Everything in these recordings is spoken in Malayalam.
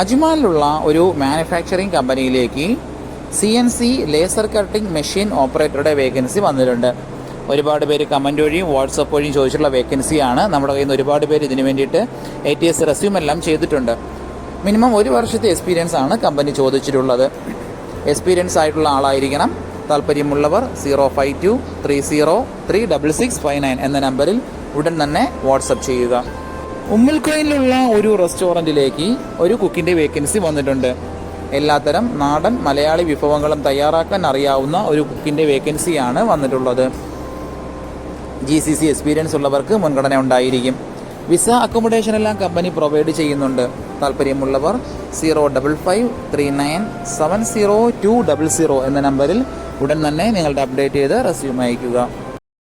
അജ്മാനിലുള്ള ഒരു മാനുഫാക്ചറിംഗ് കമ്പനിയിലേക്ക് C N C laser cutting machine ഓപ്പറേറ്ററുടെ vacancy വന്നിട്ടുണ്ട്. ഒരുപാട് പേര് കമന്റ് വഴിയും വാട്സപ്പ് വഴിയും ചോദിച്ചിട്ടുള്ള വേക്കൻസിയാണ് നമ്മുടെ കയ്യിൽ നിന്ന് ഒരുപാട് പേര് ഇതിന് വേണ്ടിയിട്ട് എ ടി എസ് റെസ്യൂം എല്ലാം ചെയ്തിട്ടുണ്ട്. മിനിമം ഒരു വർഷത്തെ എക്സ്പീരിയൻസ് ആണ് കമ്പനി ചോദിച്ചിട്ടുള്ളത്. എക്സ്പീരിയൻസ് ആയിട്ടുള്ള ആളായിരിക്കണം. താല്പര്യമുള്ളവർ zero five two three zero three double six five nine എന്ന നമ്പറിൽ ഉടൻ തന്നെ വാട്സപ്പ് ചെയ്യുക. ഉമ്മിൽക്കോയിലുള്ള ഒരു റെസ്റ്റോറന്റിലേക്ക് ഒരു കുക്കിന്റെ വേക്കൻസി വന്നിട്ടുണ്ട്. എല്ലാത്തരം നാടൻ മലയാളി വിഭവങ്ങളും തയ്യാറാക്കാൻ അറിയാവുന്ന ഒരു കുക്കിന്റെ വേക്കൻസിയാണ് വന്നിട്ടുള്ളത്. ജി സി സി എക്സ്പീരിയൻസ് ഉള്ളവർക്ക് മുൻഗണന ഉണ്ടായിരിക്കും. വിസ അക്കോമഡേഷൻ എല്ലാം കമ്പനി പ്രൊവൈഡ് ചെയ്യുന്നുണ്ട്. താല്പര്യമുള്ളവർ zero double five three nine seven zero two double zero എന്ന നമ്പറിൽ ഉടൻ തന്നെ നിങ്ങളുടെ അപ്ഡേറ്റ് ചെയ്ത് റെസ്യൂം അയക്കുക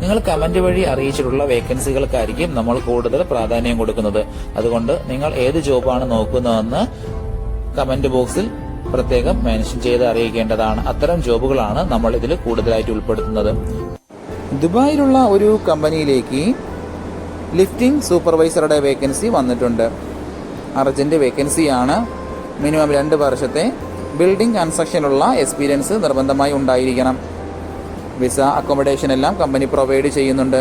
നിങ്ങൾ കമന്റ് വഴി അറിയിച്ചിട്ടുള്ള വേക്കൻസികൾക്കായിരിക്കും നമ്മൾ കൂടുതൽ പ്രാധാന്യം കൊടുക്കുന്നത്. അതുകൊണ്ട് നിങ്ങൾ ഏത് ജോബാണ് നോക്കുന്നതെന്ന് കമന്റ് ബോക്സിൽ പ്രത്യേകം മെൻഷൻ ചെയ്ത് അറിയിക്കേണ്ടതാണ്. അത്തരം ജോബുകളാണ് നമ്മൾ ഇതിൽ കൂടുതലായിട്ട് ഉൾപ്പെടുത്തുന്നത്. ദുബായിലുള്ള ഒരു കമ്പനിയിലേക്ക് ലിഫ്റ്റിംഗ് സൂപ്പർവൈസറുടെ വേക്കൻസി വന്നിട്ടുണ്ട്. അർജന്റ് വേക്കൻസിയാണ് മിനിമം രണ്ട് വർഷത്തെ ബിൽഡിംഗ് കൺസ്ട്രക്ഷനുള്ള എക്സ്പീരിയൻസ് നിർബന്ധമായി ഉണ്ടായിരിക്കണം. വിസ അക്കോമഡേഷൻ എല്ലാം കമ്പനി പ്രൊവൈഡ് ചെയ്യുന്നുണ്ട്.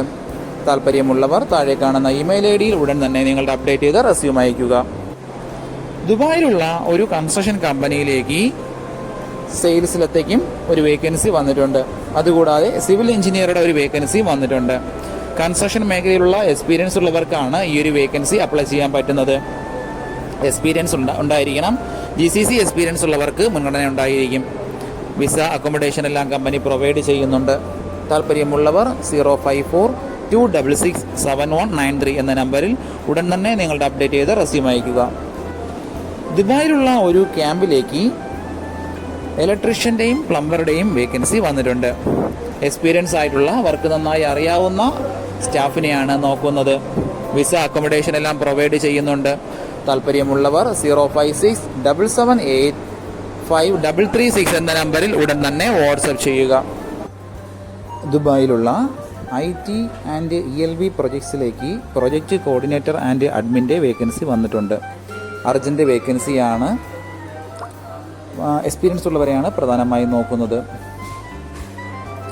താല്പര്യമുള്ളവർ താഴെ കാണുന്ന ഇമെയിൽ ഐ ഡിയിൽ ഉടൻ തന്നെ നിങ്ങളുടെ അപ്ഡേറ്റ് ചെയ്ത് റെസ്യൂം അയക്കുക ദുബായിലുള്ള ഒരു കൺസ്ട്രക്ഷൻ കമ്പനിയിലേക്ക് സെയിൽസിലത്തേക്കും ഒരു വേക്കൻസി വന്നിട്ടുണ്ട്. അതുകൂടാതെ സിവിൽ എഞ്ചിനീയറുടെ ഒരു വേക്കൻസി വന്നിട്ടുണ്ട്. കൺസ്ട്രക്ഷൻ മേഖലയിലുള്ള എക്സ്പീരിയൻസ് ഉള്ളവർക്കാണ് ഈ ഒരു വേക്കൻസി അപ്ലൈ ചെയ്യാൻ പറ്റുന്നത്. എക്സ്പീരിയൻസ് ഉണ്ടായിരിക്കണം. ജി സി സി എക്സ്പീരിയൻസ് ഉള്ളവർക്ക് മുൻഗണന ഉണ്ടായിരിക്കും. വിസ അക്കോമഡേഷൻ എല്ലാം കമ്പനി പ്രൊവൈഡ് ചെയ്യുന്നുണ്ട്. താല്പര്യമുള്ളവർ zero five four two double six seven one nine three എന്ന നമ്പറിൽ ഉടൻ തന്നെ നിങ്ങളുടെ അപ്ഡേറ്റ് ചെയ്ത് റെസ്യൂം അയക്കുക ദുബായിലുള്ള ഒരു ക്യാമ്പിലേക്ക് ഇലക്ട്രീഷ്യന്റെയും പ്ലംബറുടെയും വേക്കൻസി വന്നിട്ടുണ്ട്. എക്സ്പീരിയൻസ് ആയിട്ടുള്ള വർക്ക് നന്നായി അറിയാവുന്ന സ്റ്റാഫിനെയാണ് നോക്കുന്നത്. വിസ അക്കോമഡേഷൻ എല്ലാം പ്രൊവൈഡ് ചെയ്യുന്നുണ്ട്. താല്പര്യമുള്ളവർ zero five six double seven eight five double three six എന്ന നമ്പറിൽ ഉടൻ തന്നെ വാട്സപ്പ് ചെയ്യുക. ദുബായിലുള്ള I T and E L V പ്രൊജക്ട്സിലേക്ക് project coordinator and അഡ്മിന്റെ വേക്കൻസി വന്നിട്ടുണ്ട്. അർജന്റ് വേക്കൻസിയാണ് എക്സ്പീരിയൻസ് ഉള്ളവരെയാണ് പ്രധാനമായും നോക്കുന്നത്.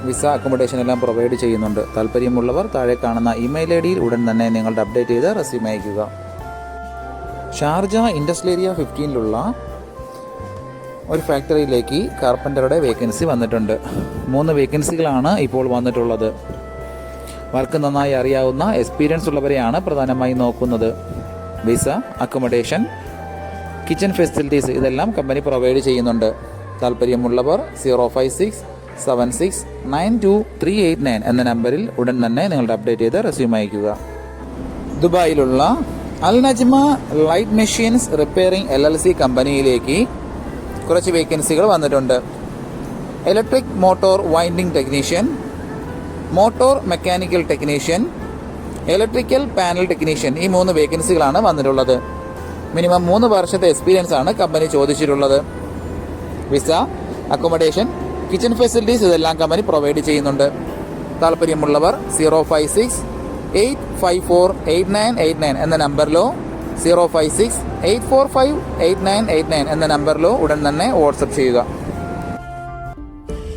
വിസ അക്കോമഡേഷൻ എല്ലാം പ്രൊവൈഡ് ചെയ്യുന്നുണ്ട്. താല്പര്യമുള്ളവർ താഴെ കാണുന്ന ഇമെയിൽ ഐ ഡിയിൽ ഉടൻ തന്നെ നിങ്ങളുടെ അപ്ഡേറ്റ് ചെയ്ത് റെസ്യൂം അയക്കുക ഷാർജ ഇൻഡസ്ട്രിയൽ ഏരിയ ഫിഫ്റ്റീനിലുള്ള ഒരു ഫാക്ടറിയിലേക്ക് കാർപ്പന്ററുടെ വേക്കൻസി വന്നിട്ടുണ്ട്. മൂന്ന് വേക്കൻസികളാണ് ഇപ്പോൾ വന്നിട്ടുള്ളത്. വർക്ക് നന്നായി അറിയാവുന്ന എക്സ്പീരിയൻസ് ഉള്ളവരെയാണ് പ്രധാനമായി നോക്കുന്നത്. വിസ അക്കോമഡേഷൻ കിച്ചൺ ഫെസിലിറ്റീസ് ഇതെല്ലാം കമ്പനി പ്രൊവൈഡ് ചെയ്യുന്നുണ്ട്. താല്പര്യമുള്ളവർ zero five six seven six nine two three eight nine എന്ന നമ്പറിൽ ഉടൻ തന്നെ നിങ്ങളുടെ അപ്ഡേറ്റ് ചെയ്ത് റെസ്യൂം അയക്കുക ദുബായിലുള്ള Al Najma light machines repairing L L C കമ്പനിയിലേക്ക് കുറച്ച് വേക്കൻസികൾ വന്നിട്ടുണ്ട്. Electric motor winding technician motor mechanical technician electrical panel technician ഈ മൂന്ന് വേക്കൻസികളാണ് വന്നിട്ടുള്ളത്. മിനിമം മൂന്ന് വർഷത്തെ എക്സ്പീരിയൻസ് ആണ് കമ്പനി ചോദിച്ചിട്ടുള്ളത്. വിസ അക്കോമഡേഷൻ കിച്ചൺ ഫെസിലിറ്റീസ് ഇതെല്ലാം കമ്പനി പ്രൊവൈഡ് ചെയ്യുന്നുണ്ട്. താല്പര്യമുള്ളവർ zero five six eight five four eight nine eight nine എന്ന നമ്പറിലോ zero five six eight four five eight nine eight nine എന്ന നമ്പറിലോ ഉടൻ തന്നെ വാട്സപ്പ് ചെയ്യുക.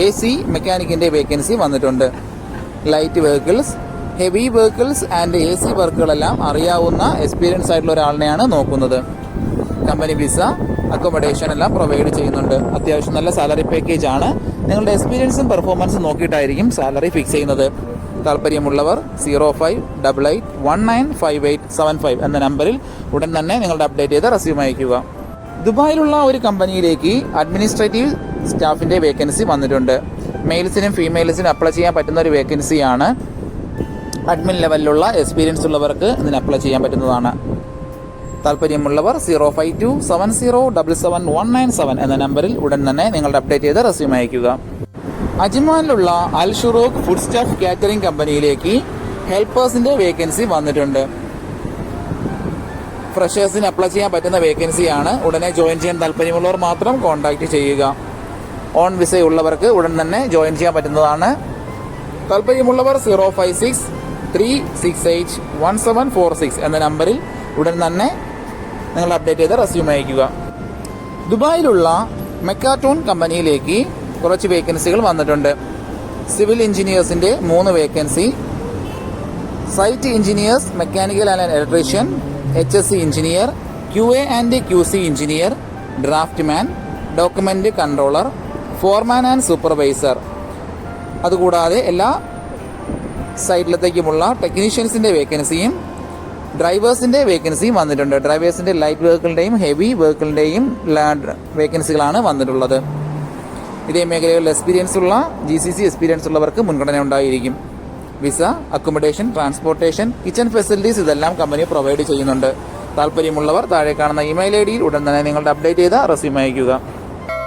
A C മെക്കാനിക്കിന്റെ വേക്കൻസി വന്നിട്ടുണ്ട്. Light vehicles heavy vehicles and A C വർക്കുകളെല്ലാം അറിയാവുന്ന എക്സ്പീരിയൻസ് ആയിട്ടുള്ള ഒരാളിനെയാണ് നോക്കുന്നത്. കമ്പനി വിസ അക്കോമഡേഷൻ എല്ലാം പ്രൊവൈഡ് ചെയ്യുന്നുണ്ട്. അത്യാവശ്യം നല്ല സാലറി പാക്കേജ് ആണ്. നിങ്ങളുടെ എക്സ്പീരിയൻസും പെർഫോമൻസും നോക്കിയിട്ടായിരിക്കും സാലറി ഫിക്സ് ചെയ്യുന്നത്. താല്പര്യമുള്ളവർ zero five double eight one nine five eight seven five എന്ന നമ്പറിൽ ഉടൻ തന്നെ നിങ്ങളുടെ അപ്ഡേറ്റ് ചെയ്ത് റെസ്യൂം അയക്കുക ദുബായിലുള്ള ഒരു കമ്പനിയിലേക്ക് അഡ്മിനിസ്ട്രേറ്റീവ് സ്റ്റാഫിന്റെ വേക്കൻസി വന്നിട്ടുണ്ട്. മെയിൽസിനും ഫീമെയിൽസിനും അപ്ലൈ ചെയ്യാൻ പറ്റുന്ന ഒരു വേക്കൻസിയാണ്. അഡ്മിൻ ലെവലിലുള്ള എക്സ്പീരിയൻസ് ഉള്ളവർക്ക് ഇതിന് അപ്ലൈ ചെയ്യാൻ പറ്റുന്നതാണ്. താല്പര്യമുള്ളവർ zero five two seven zero double seven one nine seven എന്ന നമ്പറിൽ ഉടൻ തന്നെ നിങ്ങളുടെ അപ്ഡേറ്റ് ചെയ്ത് റെസ്യൂം അയക്കുക അജ്മാനിലുള്ള Al Shurooq food staff catering കമ്പനിയിലേക്ക് ഹെൽപ്പേഴ്സിന്റെ വേക്കൻസി വന്നിട്ടുണ്ട്. ഫ്രഷേഴ്സിന് അപ്ലൈ ചെയ്യാൻ പറ്റുന്ന വേക്കൻസിയാണ്. ഉടനെ ജോയിൻ ചെയ്യാൻ താല്പര്യമുള്ളവർ മാത്രം കോൺടാക്ട് ചെയ്യുക. ഓൺ വിസയുള്ളവർക്ക് ഉടൻ തന്നെ ജോയിൻ ചെയ്യാൻ പറ്റുന്നതാണ്. താല്പര്യമുള്ളവർ zero five six three six eight one seven four six എന്ന നമ്പറിൽ ഉടൻ തന്നെ നിങ്ങൾ അപ്ഡേറ്റ് ചെയ്ത് റെസ്യൂം അയക്കുക ദുബായിലുള്ള മെക്കാറ്റോൺ കമ്പനിയിലേക്ക് കുറച്ച് വേക്കൻസികൾ വന്നിട്ടുണ്ട്. സിവിൽ എഞ്ചിനീയേഴ്സിന്റെ മൂന്ന് vacancy site engineers mechanical and electrician H S C engineer Q A and Q C engineer draftsman document controller foreman and supervisor. അതുകൂടാതെ എല്ലാ സൈറ്റിലത്തേക്കുമുള്ള ടെക്നീഷ്യൻസിന്റെ വേക്കൻസിയും ഡ്രൈവേഴ്സിന്റെ വേക്കൻസിയും വന്നിട്ടുണ്ട്. ഡ്രൈവേഴ്സിന്റെ ലൈറ്റ് വെഹിക്കിളിന്റെയും ഹെവി വെഹിക്കിളിന്റെയും വേക്കൻസികളാണ് വന്നിട്ടുള്ളത്. ഇതേ മേഖലകളിൽ എക്സ്പീരിയൻസ് ഉള്ള ജി സി സി എക്സ്പീരിയൻസ് ഉള്ളവർക്ക് മുൻഗണന ഉണ്ടായിരിക്കും. Visa accommodation transportation kitchen facilities ഇതെല്ലാം കമ്പനി പ്രൊവൈഡ് ചെയ്യുന്നുണ്ട്. താല്പര്യമുള്ളവർ താഴെ കാണുന്ന ഇമെയിൽ ഐ ഡിയിൽ ഉടൻ തന്നെ നിങ്ങളുടെ അപ്ഡേറ്റ് ചെയ്ത റെസ്യൂം അയക്കുക